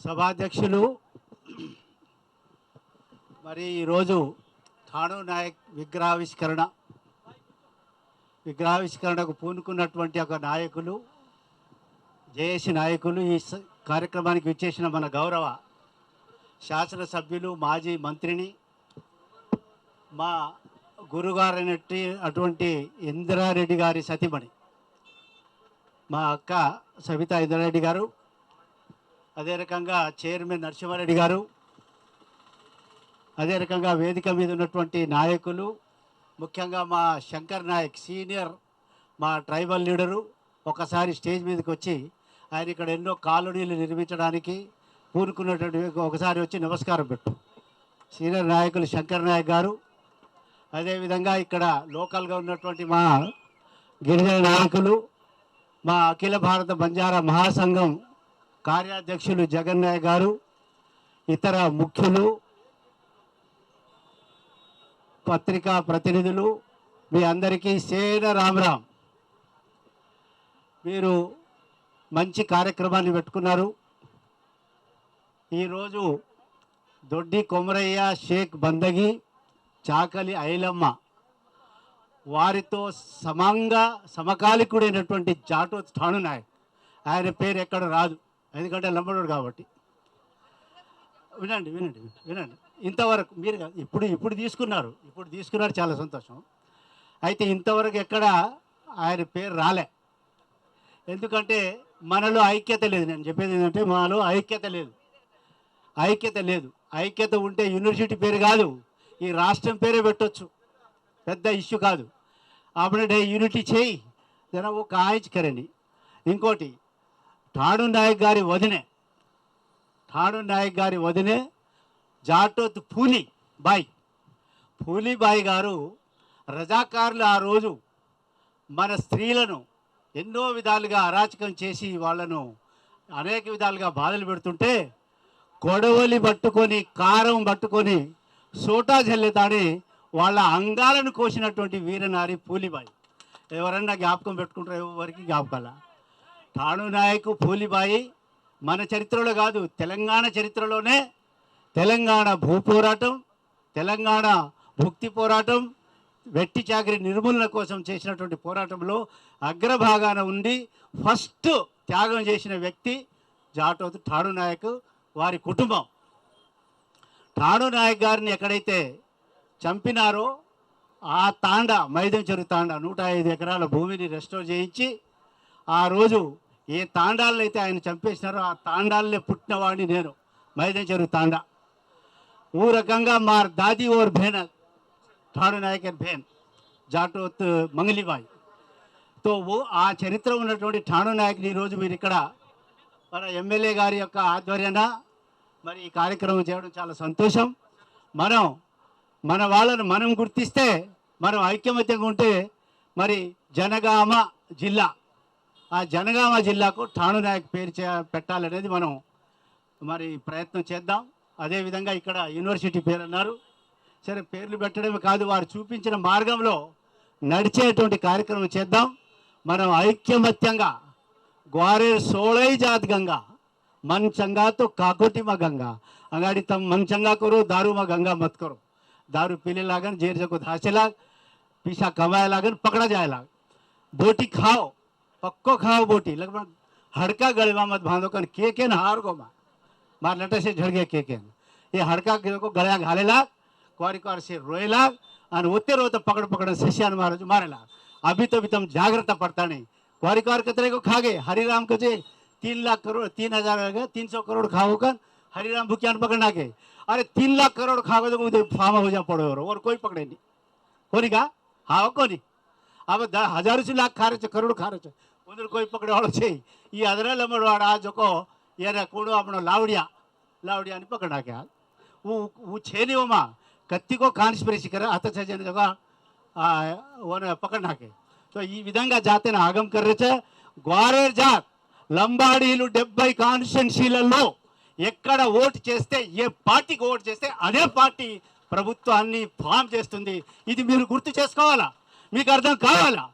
సభాధ్యక్షులు మరి ఈరోజు ఠాణు నాయక్ విగ్రహావిష్కరణ విగ్రహావిష్కరణకు పూనుకున్నటువంటి ఒక నాయకులు జేఏసీ నాయకులు ఈ స- కార్యక్రమానికి విచ్చేసిన మన గౌరవ శాసనసభ్యులు మాజీ మంత్రిని మా గురుగారైనట్టి అటువంటి ఇందిరారెడ్డి గారి సతీమణి మా అక్క సవితా ఇందిరారెడ్డి గారు అదే రకంగా చైర్మన్ నరసింహారెడ్డి గారు అదే రకంగా వేదిక మీద ఉన్నటువంటి నాయకులు ముఖ్యంగా మా శంకర్ నాయక్ సీనియర్ మా ట్రైబల్ లీడరు ఒకసారి స్టేజ్ మీదకి వచ్చి ఆయన ఇక్కడ ఎన్నో కాలనీలు నిర్మించడానికి పూనుకున్నటువంటి ఒకసారి వచ్చి నమస్కారం పెట్టు. సీనియర్ నాయకులు శంకర్ నాయక్ గారు అదేవిధంగా ఇక్కడ లోకల్గా ఉన్నటువంటి మా గిరిజన నాయకులు మా అఖిల భారత బంజారా మహాసంఘం కార్యాధ్యక్షులు జగన్నాయ్ గారు ఇతర ముఖ్యులు పత్రికా ప్రతినిధులు మీ అందరికీ సేన రామరామ్ మీరు మంచి కార్యక్రమాన్ని పెట్టుకున్నారు. ఈరోజు దొడ్డి కొమరయ్య షేక్ బందగి చాకలి ఐలమ్మ వారితో సమంగా సమకాలికుడైనటువంటి జాటో ఠాణు నాయక్ ఆయన పేరు ఎక్కడ రాదు. ఎందుకంటే లంబడోడు కాబట్టి. వినండి వినండి వినండి. ఇంతవరకు మీరు ఇప్పుడు ఇప్పుడు తీసుకున్నారు ఇప్పుడు తీసుకున్నారు చాలా సంతోషం. అయితే ఇంతవరకు ఎక్కడ ఆయన పేరు రాలే. ఎందుకంటే మనలో ఐక్యత లేదు. నేను చెప్పేది ఏంటంటే మనలో ఐక్యత లేదు. ఐక్యత లేదు. ఐక్యత ఉంటే యూనివర్సిటీ పేరు కాదు. ఈ రాష్ట్రం పేరే పెట్టొచ్చు. పెద్ద ఇష్యూ కాదు. అప్పుడే యూనిటీ చేయి. జన ఒక ఆయించుకరండి ఇంకోటి తాడు నాయక్ గారి వదినే. తాడు నాయక్ గారి వదినే జాటోత్ పూలి బాయ్. పూలిబాయి గారు రజాకారులు ఆ రోజు మన స్త్రీలను ఎన్నో విధాలుగా అరాచకం చేసి వాళ్ళను అనేక విధాలుగా బాధలు పెడుతుంటే కొడవలి పట్టుకొని కారం పట్టుకొని సోటా జల్లితాడి వాళ్ళ అంగాలను కోసినటువంటి వీరనారి పూలిబాయి ఎవరన్నా జ్ఞాపకం పెట్టుకుంటారో? ఎవరికి జ్ఞాపకాల? తాను నాయకు పూలిబాయి మన చరిత్రలో కాదు తెలంగాణ చరిత్రలోనే తెలంగాణ భూ పోరాటం తెలంగాణ భుక్తి పోరాటం వెట్టి చాకరి నిర్మూలన కోసం చేసినటువంటి పోరాటంలో అగ్రభాగాన ఉండి ఫస్ట్ త్యాగం చేసిన వ్యక్తి జాటోతు ఠాణు నాయక్ వారి కుటుంబం. ఠాణు నాయక్ గారిని ఎక్కడైతే చంపినారో ఆ తాండ మైదం చెరువు తాండ నూట ఐదు ఎకరాల భూమిని రెస్టోర్ చేయించి ఆ రోజు ఏ తాండాలను అయితే ఆయన చంపేసినారో ఆ తాండాలనే పుట్టినవాడిని నేను. మైదం చెరువు తాండా. ఊ రకంగా మార్ దాది ఓర్ భేన తాడు నాయకర్ భేన్ జాటోత్ మంగలిబాయ్. తో ఆ చరిత్ర ఉన్నటువంటి ఠాణు నాయకుని ఈరోజు మీరు ఇక్కడ మన ఎమ్మెల్యే గారి యొక్క ఆధ్వర్యన మరి ఈ కార్యక్రమం చేయడం చాలా సంతోషం. మనం మన వాళ్ళను మనం గుర్తిస్తే మనం ఐక్యమత్యంగా ఉంటే మరి జనగామ జిల్లా ఆ జనగామ జిల్లాకు ఠాణు నాయక్ పేరు చే పెట్టాలనేది మనం మరి ప్రయత్నం చేద్దాం అదేవిధంగా ఇక్కడ యూనివర్సిటీ పేరు అన్నారు సరే పేర్లు పెట్టడమే కాదు వారు చూపించిన మార్గంలో నడిచేటువంటి కార్యక్రమం చేద్దాం మనం ఐక్యమత్యంగా గ్వారేర్ సోళై జాత్ గంగా मन चंगा तो काकोटी में गंगा अगाड़ी तम मन चंगा करो दारू में गंगा मत करो दारू पीने लागन जेर जको धासे लाग पीछा कमाए लागन पकड़ा जाए लाग बोटी खाओ પક્કો ખાવ બોટી લગભગ હડકા ગળવા મત બાંધો કારણ કે કે હારગોમાં બાર લટસે જળગે કે કે એ હડકા ગળ્યા ઘાલેલા કોરી કોરસે રોયેલા અને ઓતે રોતે પકડ પકડ શિષ્યાન મહારાજ મારેલા અભી તો બી તમે જાગ્રત પડતા નહીં કોરી કોર કતરે કો ખાગે હરિરામ કજે तीन लाख करोड तीन हजार तीन सौ करोड खाओ का हरिराम भूकियान पकड़ना के अरे तीन लाख करोड खाओगे तो मुझे फार्म हो जा पड़ो और कोई पकड़े नहीं हो नहीं का हाँ को नहीं अब हजार से लाख खा रहे करोड़ खा रहे उधर कोई पकड़े वालों चाहिए ये अदरा लमड़ वाड़ा जो को ये रे कूड़ो अपनो लावड़िया लावड़िया ने पकड़ा क्या वो वो छेने वो माँ కత్తి కో కాన్స్పిరసీ కర అత చజన్ కదా ఓన పకడ్నాకే సో ఈ విధంగా జాతీయ ఆగం కర్రచ. గ్వారేర్ జాత్. లంబాడీలు డెబ్బై కాన్స్టిట్యున్సీలలో ఎక్కడ ఓటు చేస్తే ఏ పార్టీకి ఓటు చేస్తే అదే పార్టీ ప్రభుత్వాన్ని ఫామ్ చేస్తుంది. ఇది మీరు గుర్తు చేసుకోవాలా? మీకు అర్థం కావాలా?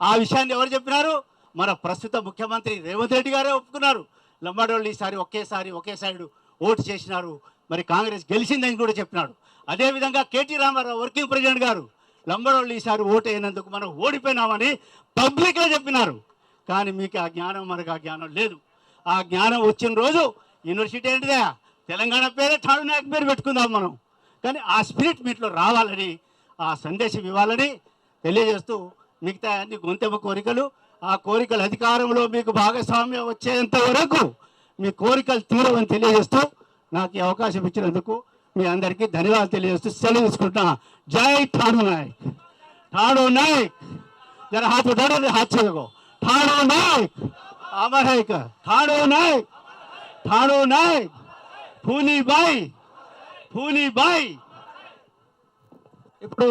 ఆ విషయాన్ని ఎవరు చెప్పినారు? మన ప్రస్తుత ముఖ్యమంత్రి రేవంత్ రెడ్డి గారే ఒప్పుకున్నారు. లంబాడోళ్ళు ఈసారి ఒకేసారి ఒకే సైడ్ ఓటు చేసినారు. మరి కాంగ్రెస్ గెలిచిందని కూడా చెప్పినాడు. అదేవిధంగా కేటీ రామారావు వర్కింగ్ ప్రెసిడెంట్ గారు లంబాడోళ్ళు ఈసారి ఓటు అయినందుకు మనం ఓడిపోయినామని పబ్లిక్గా చెప్పినారు. కానీ మీకు ఆ జ్ఞానం మనకు ఆ జ్ఞానం లేదు. ఆ జ్ఞానం వచ్చిన రోజు యూనివర్సిటీ ఏంటిదే? తెలంగాణ పేరే తాడు నాయకు పేరు పెట్టుకుందాం మనం. కానీ ఆ స్పిరిట్ మీట్లో రావాలని ఆ సందేశం ఇవ్వాలని తెలియజేస్తూ మిగతా అన్ని గొంతెమ్మ కోరికలు ఆ కోరికలు అధికారంలో మీకు భాగస్వామ్యం వచ్చేంత వరకు మీ కోరికలు తీరవని తెలియజేస్తూ నాకు ఈ అవకాశం ఇచ్చినందుకు మీ అందరికీ ధన్యవాదాలు తెలియజేస్తూ సెలవు తీసుకుంటున్నా. జై ఠాడు నాయక్. ఠాడు నాయక్. జర హాత్ హాత్సో ఠాడు నాయక్. అమర్ ఠాడు నాయక్. ఠాడు నాయక్. పూనీ బాయ్ పూనీ బాయ్ ఇప్పుడు